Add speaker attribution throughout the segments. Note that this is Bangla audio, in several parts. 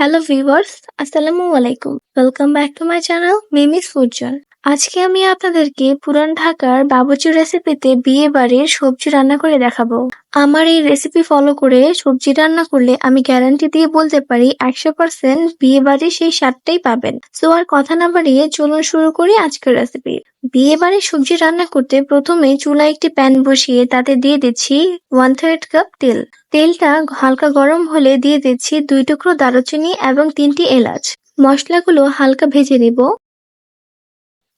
Speaker 1: হ্যালো ভিউয়ার্স আসসালামু আলাইকুম welcome back to my channel Mimi's food zone আজকে আমি আপনাদেরকে পুরান ঢাকার বাবুচি রেসিপিতে বিয়ে বাড়ির সবজি রান্না করে দেখাবো। আমার এই রেসিপি ফলো করে সবজি রান্না করলে আমি গ্যারান্টি দিয়ে বলতে পারি একশো পার্সেন্ট বিয়ে বাড়ির সেই স্বাদটাই পাবেন। সো আর কথা না বাড়িয়ে চলুন শুরু করি আজকের রেসিপি বিয়ে বাড়ির সবজি রান্না করতে প্রথমে চুলায় একটি প্যান বসিয়ে তাতে দিয়ে দিচ্ছি ওয়ান থার্ড কাপ তেল। তেলটা হালকা গরম হলে দিয়ে দিচ্ছি দুই টুকরো দারুচিনি এবং তিনটি এলাচ। মশলাগুলো হালকা ভেজে নিব।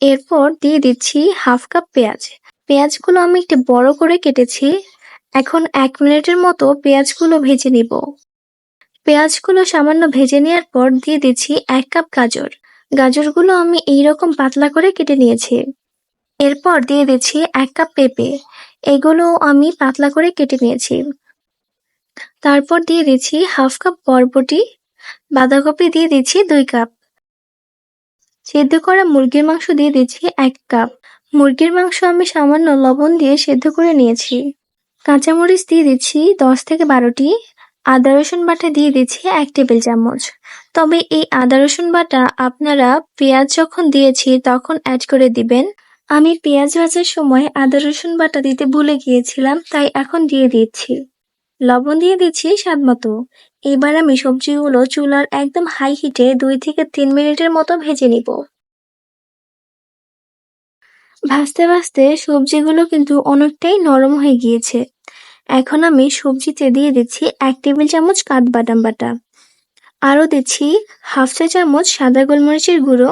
Speaker 1: এরপর দিয়ে দিচ্ছি হাফ কাপ পেঁয়াজ। পেঁয়াজগুলো আমি একটু বড় করে কেটেছি। এখন এক মিনিটের মতো পেঁয়াজগুলো ভেজে নিব। পেঁয়াজগুলো সামান্য ভেজে নেওয়ার পর দিয়ে দিচ্ছি এক কাপ গাজর। গাজরগুলো আমি এইরকম পাতলা করে কেটে নিয়েছি। এরপর দিয়ে দিচ্ছি এক কাপ পেঁপে। এগুলো আমি পাতলা করে কেটে নিয়েছি। তারপর দিয়ে দিচ্ছি হাফ কাপ বরবটি। বাঁধাকপি দিয়ে দিচ্ছি দুই কাপ। সেদ্ধ করা মুরগির মাংস দিয়ে দিচ্ছি এক কাপ। মুরগির মাংস আমি সামান্য লবণ দিয়ে সেদ্ধ করে নিয়েছি। কাঁচামরিচ দিয়ে দিচ্ছি দশ থেকে বারোটি। আদা, রসুন বাটা দিয়ে দিচ্ছি এক টেবিল চামচ। তবে এই আদা, রসুন বাটা আপনারা পেঁয়াজ যখন দিয়েছি তখন অ্যাড করে দিবেন। আমি পেঁয়াজ ভাজার সময় আদা, রসুন বাটা দিতে ভুলে গিয়েছিলাম, তাই এখন দিয়ে দিচ্ছি। লবণ দিয়ে দিচ্ছি স্বাদ মতো। এবার আমি সবজিগুলো চুলার একদম হাই হিটে দুই থেকে তিন মিনিটের মতো ভেজে নিব। ভাজতে ভাজতে সবজিগুলো কিন্তু অনেকটাই নরম হয়ে গিয়েছে। এখন আমি সবজিতে দিয়ে দিচ্ছি এক টেবিল চামচ কাঠবাদাম বাটা। আরও দিচ্ছি হাফ চা চামচ সাদা গোলমরিচের গুঁড়ো।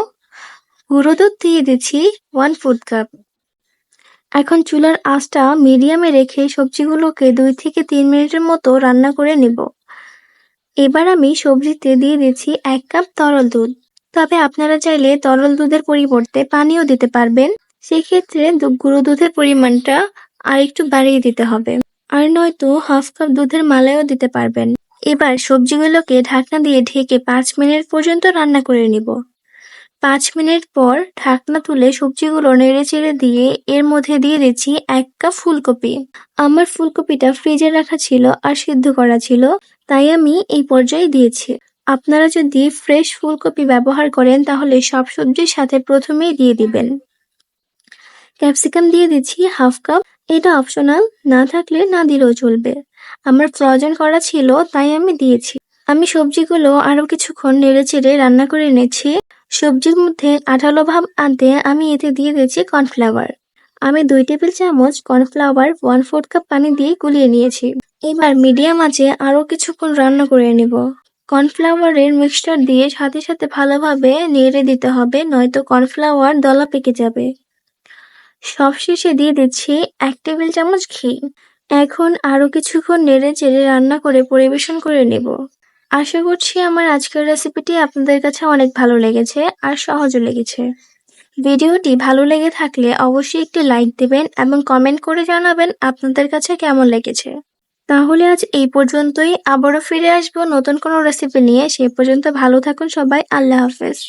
Speaker 1: গুঁড়ো দুধ দিয়ে দিচ্ছি ওয়ান ফুড কাপ এখন চুলার আঁচটা মিডিয়ামে রেখে সবজিগুলোকে দুই থেকে তিন মিনিটের মতো রান্না করে নিব। এবার আমি সবজিতে দিয়ে দিচ্ছি এক কাপ তরল দুধ। তবে আপনারা চাইলে তরল দুধের পরিবর্তে পানিও দিতে পারবেন। সেক্ষেত্রে গুঁড়ো দুধের পরিমাণটা আর একটু বাড়িয়ে দিতে হবে। আর নয়তো হাফ কাপ দুধের মালাইও দিতে পারবেন। এবার সবজিগুলোকে ঢাকনা দিয়ে ঢেকে পাঁচ মিনিট পর্যন্ত রান্না করে নিব। পাঁচ মিনিট পর ঢাকনা তুলে সবজিগুলো নেড়ে চেড়ে দিয়ে এর মধ্যে দিয়ে দিচ্ছি এক কাপ ফুলকপি। আমার ফুলকপিটা ফ্রিজে রাখা ছিল আর সিদ্ধ করা ছিল, তাই আমি এই পর্যায়ে দিয়েছি। আপনারা যদি ফ্রেশ ফুলকপি ব্যবহার করেন, তাহলে সব সবজির সাথে প্রথমেই দিয়ে দিবেন। ক্যাপসিকাম দিয়ে দিচ্ছি হাফ কাপ। এটা অপশনাল, না থাকলে না দিলেও চলবে। আমার ফ্রোজেন করা ছিল, তাই আমি দিয়েছি। আমি সবজিগুলো আরও কিছুক্ষণ নেড়ে চেড়ে রান্না করে নিয়েছি সবজির মধ্যে আঠালো ভাব আনতে আমি এতে দিয়ে দিয়েছি কর্নফ্লাওয়ার। আমি দুই টেবিল চামচ কর্নফ্লাওয়ার ওয়ান ফোর্থ কাপ পানি দিয়ে গুলিয়ে নিয়েছি। এবার মিডিয়াম আঁচে আরও কিছুক্ষণ রান্না করে নিব। কর্নফ্লাওয়ারের মিক্সচার দিয়ে সাথে সাথে ভালোভাবে নেড়ে দিতে হবে, নয়তো কর্নফ্লাওয়ার দলা পেকে যাবে। সবশেষে দিয়ে দিচ্ছি এক টেবিল চামচ ঘি। এখন আরও কিছুক্ষণ নেড়ে চেড়ে রান্না করে পরিবেশন করে নেব। আশা করছি আমার আজকের রেসিপিটি আপনাদের কাছে অনেক ভালো লেগেছে আর সহজও লেগেছে। ভিডিওটি ভালো লেগে থাকলে অবশ্যই একটি লাইক দেবেন এবং কমেন্ট করে জানাবেন আপনাদের কাছে কেমন লেগেছে। তাহলে আজ এই পর্যন্তই, আবারও ফিরে আসব নতুন কোনো রেসিপি নিয়ে। সে পর্যন্ত ভালো থাকুন সবাই, আল্লাহ হাফেজ।